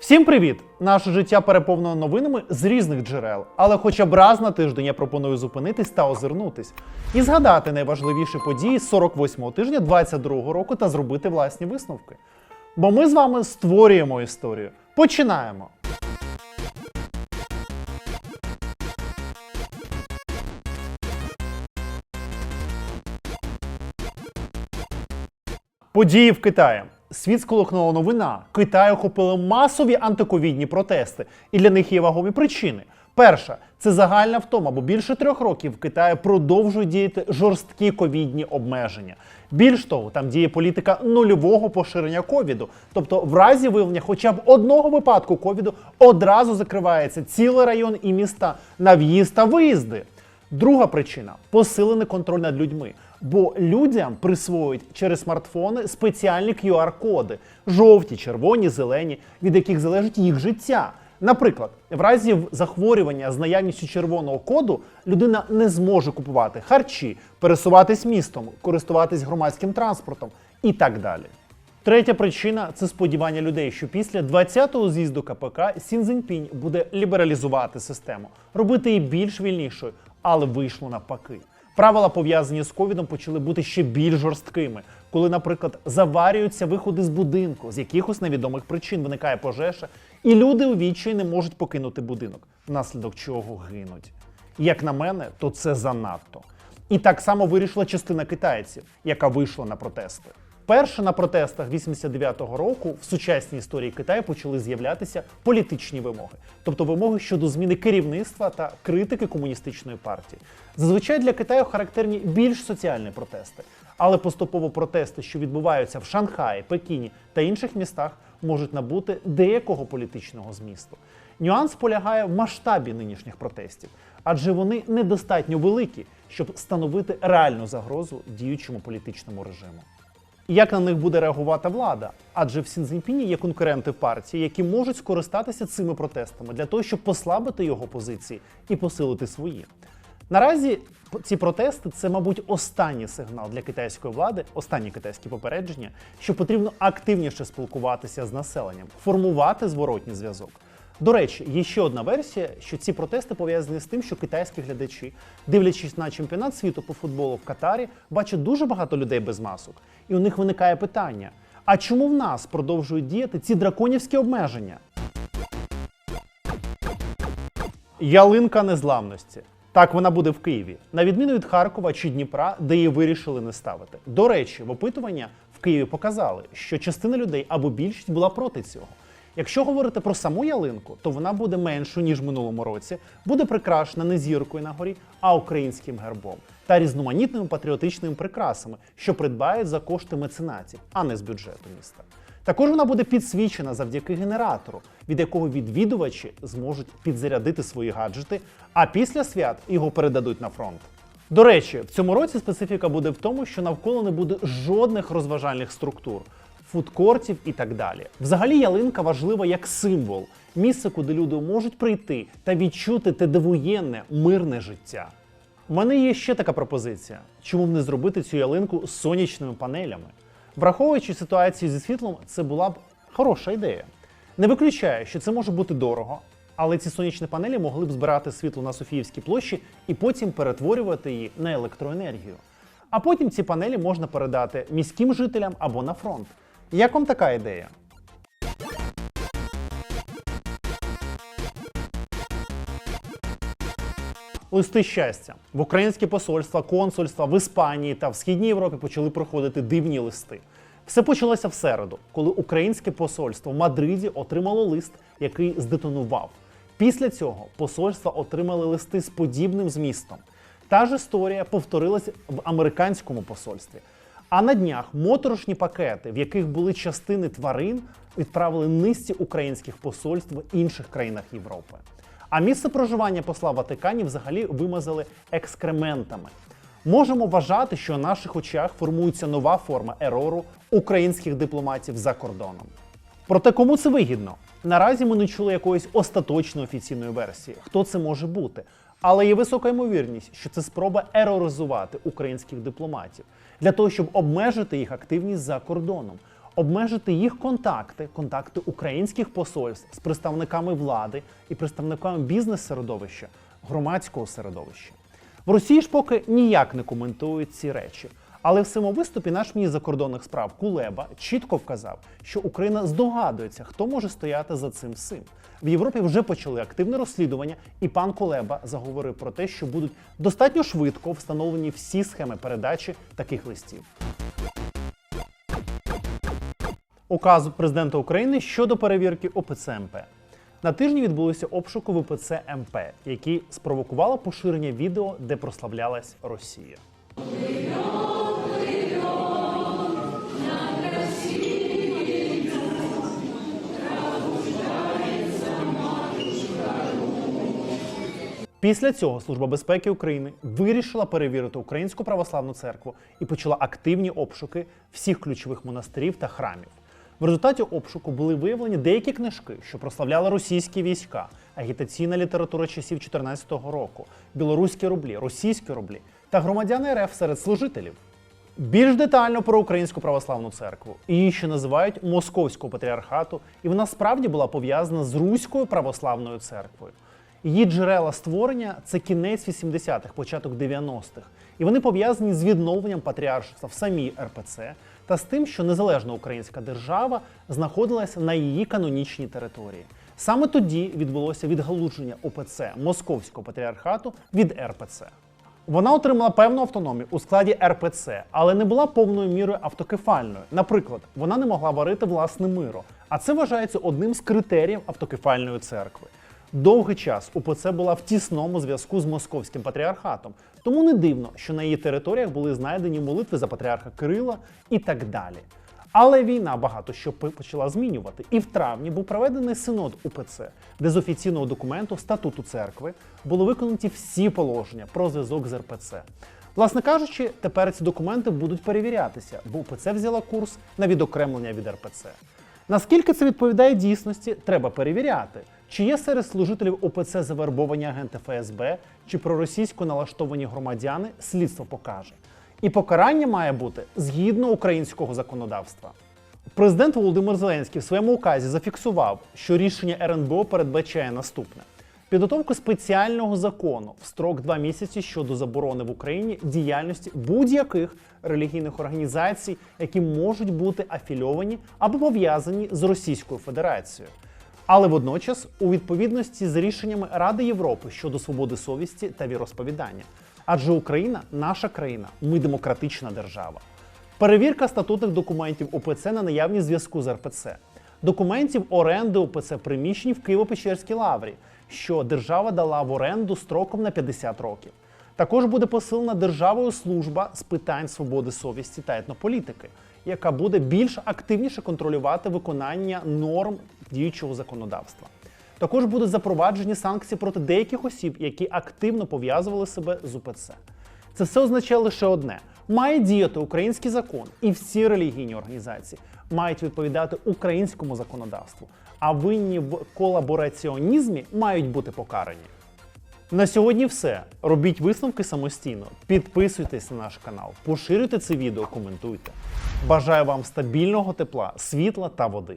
Всім привіт! Наше життя переповнено новинами з різних джерел. Але хоча б раз на тиждень я пропоную зупинитись та озирнутись і згадати найважливіші події з 48-го тижня 22-го року та зробити власні висновки. Бо ми з вами створюємо історію. Починаємо! Події в Китаї. Світ сколихнула новина. Китай охопили масові антиковідні протести, і для них є вагові причини. Перша це загальна втома, бо більше трьох років в Китаї продовжують діяти жорсткі ковідні обмеження. Більш того, там діє політика нульового поширення ковіду. Тобто, в разі виявлення хоча б одного випадку ковіду одразу закривається цілий район і міста на в'їзд та виїзди. Друга причина посилений контроль над людьми. Бо людям присвоюють через смартфони спеціальні QR-коди жовті, червоні, зелені, від яких залежить їх життя. Наприклад, в разі захворювання з наявністю червоного коду людина не зможе купувати харчі, пересуватись містом, користуватись громадським транспортом і так далі. Третя причина це сподівання людей, що після 20-го з'їзду КПК Сін Цзіньпінь буде лібералізувати систему, робити її більш вільнішою, але вийшло навпаки. Правила, пов'язані з ковідом, почали бути ще більш жорсткими, коли, наприклад, заварюються виходи з будинку, з якихось невідомих причин виникає пожежа, і люди у відчаї не можуть покинути будинок, внаслідок чого гинуть. Як на мене, то це занадто. І так само вирішила частина китайців, яка вийшла на протести. Перше на протестах 89-го року в сучасній історії Китаю почали з'являтися політичні вимоги, тобто вимоги щодо зміни керівництва та критики комуністичної партії. Зазвичай для Китаю характерні більш соціальні протести, але поступово протести, що відбуваються в Шанхаї, Пекіні та інших містах, можуть набути деякого політичного змісту. Нюанс полягає в масштабі нинішніх протестів, адже вони недостатньо великі, щоб становити реальну загрозу діючому політичному режиму. Як на них буде реагувати влада? Адже в Сінзінпіні є конкуренти партії, які можуть скористатися цими протестами для того, щоб послабити його позиції і посилити свої. Наразі ці протести це, мабуть, останній сигнал для китайської влади, останні китайські попередження, що потрібно активніше спілкуватися з населенням, формувати зворотній зв'язок. До речі, є ще одна версія, що ці протести пов'язані з тим, що китайські глядачі, дивлячись на чемпіонат світу по футболу в Катарі, бачать дуже багато людей без масок. І у них виникає питання: а чому в нас продовжують діяти ці драконівські обмеження? Ялинка незламності. Так вона буде в Києві, на відміну від Харкова чи Дніпра, де її вирішили не ставити. До речі, в опитування в Києві показали, що частина людей або більшість була проти цього. Якщо говорити про саму ялинку, то вона буде меншою ніж в минулому році, буде прикрашена не зіркою на горі, а українським гербом та різноманітними патріотичними прикрасами, що придбають за кошти меценатів, а не з бюджету міста. Також вона буде підсвічена завдяки генератору, від якого відвідувачі зможуть підзарядити свої гаджети, а після свят його передадуть на фронт. До речі, в цьому році специфіка буде в тому, що навколо не буде жодних розважальних структур, фудкортів і так далі. Взагалі, ялинка важлива як символ, місце, куди люди можуть прийти та відчути те дивоєнне, мирне життя. У мене є ще така пропозиція: чому б не зробити цю ялинку з сонячними панелями? Враховуючи ситуацію зі світлом, це була б хороша ідея. Не виключаю, що це може бути дорого, але ці сонячні панелі могли б збирати світло на Софіївській площі і потім перетворювати її на електроенергію. А потім ці панелі можна передати міським жителям або на фронт. Як вам така ідея? Листи щастя в українські посольства, консульства в Іспанії та в східній Європі почали проходити дивні листи. Все почалося в середу, коли українське посольство в Мадриді отримало лист, який здетонував. Після цього посольства отримали листи з подібним змістом. Та ж історія повторилась в американському посольстві. А на днях моторошні пакети, в яких були частини тварин, відправили низці українських посольств в інших країнах Європи. А місце проживання посла Ватикані взагалі вимазали екскрементами. Можемо вважати, що на наших очах формується нова форма ерору українських дипломатів за кордоном. Проте кому це вигідно? Наразі ми не чули якоїсь остаточної офіційної версії, хто це може бути. Але є висока ймовірність, що це спроба ероризувати українських дипломатів для того, щоб обмежити їх активність за кордоном. обмежити їх контакти, контакти українських посольств з представниками влади і представниками бізнес-середовища, громадського середовища. В Росії ж поки ніяк не коментують ці речі. Але в своєму виступі наш міністр закордонних справ Кулеба чітко вказав, що Україна здогадується, хто може стояти за цим всім. В Європі вже почали активне розслідування, і пан Кулеба заговорив про те, що будуть достатньо швидко встановлені всі схеми передачі таких листів. Указу президента України щодо перевірки ОПЦ МП. На тижні відбулися обшуки в ОПЦ МП, які спровокували поширення відео, де прославлялась Росія. Після цього Служба безпеки України вирішила перевірити Українську православну церкву і почала активні обшуки всіх ключових монастирів та храмів. В результаті обшуку були виявлені деякі книжки, що прославляли російські війська, агітаційна література часів 2014 року, білоруські рублі, російські рублі та громадяни РФ серед служителів. Більш детально про українську православну церкву. Її ще називають Московського патріархату, і вона справді була пов'язана з Руською православною церквою. Її джерела створення це кінець 80-х, початок 90-х. І вони пов'язані з відновленням патріаршества в самій РПЦ та з тим, що незалежна українська держава знаходилася на її канонічній території. Саме тоді відбулося відгалудження ОПЦ Московського патріархату від РПЦ. Вона отримала певну автономію у складі РПЦ, але не була повною мірою автокефальною. Наприклад, вона не могла варити власне миро, а це вважається одним з критеріїв автокефальної церкви. Довгий час УПЦ була в тісному зв'язку з московським патріархатом, тому не дивно, що на її територіях були знайдені молитви за патріарха Кирила і так далі. Але війна багато що почала змінювати, і в травні був проведений синод УПЦ, де з офіційного документу статуту церкви були виконані всі положення про зв'язок з РПЦ. Власне кажучи, тепер ці документи будуть перевірятися, бо УПЦ взяла курс на відокремлення від РПЦ. Наскільки це відповідає дійсності, треба перевіряти, чи є серед служителів ОПЦ завербовані агенти ФСБ чи проросійсько налаштовані громадяни, слідство покаже. І покарання має бути згідно українського законодавства. Президент Володимир Зеленський в своєму указі зафіксував, що рішення РНБО передбачає наступне: підготовку спеціального закону в строк два місяці щодо заборони в Україні діяльності будь-яких релігійних організацій, які можуть бути афільовані або пов'язані з Російською Федерацією. Але водночас у відповідності з рішеннями Ради Європи щодо свободи совісті та віросповідання. Адже Україна наша країна, ми демократична держава. Перевірка статутних документів ОПЦ на наявність зв'язку з РПЦ, документів оренди ОПЦ приміщень в Києво-Печерській лаврі, що держава дала в оренду строком на 50 років. Також буде посилена державою служба з питань свободи совісті та етнополітики, яка буде більш активніше контролювати виконання норм діючого законодавства. Також будуть запроваджені санкції проти деяких осіб, які активно пов'язували себе з УПЦ. Це все означає лише одне: має діяти український закон, і всі релігійні організації мають відповідати українському законодавству, а винні в колабораціонізмі мають бути покарані. На сьогодні все. Робіть висновки самостійно, підписуйтесь на наш канал, поширюйте це відео, коментуйте. Бажаю вам стабільного тепла, світла та води.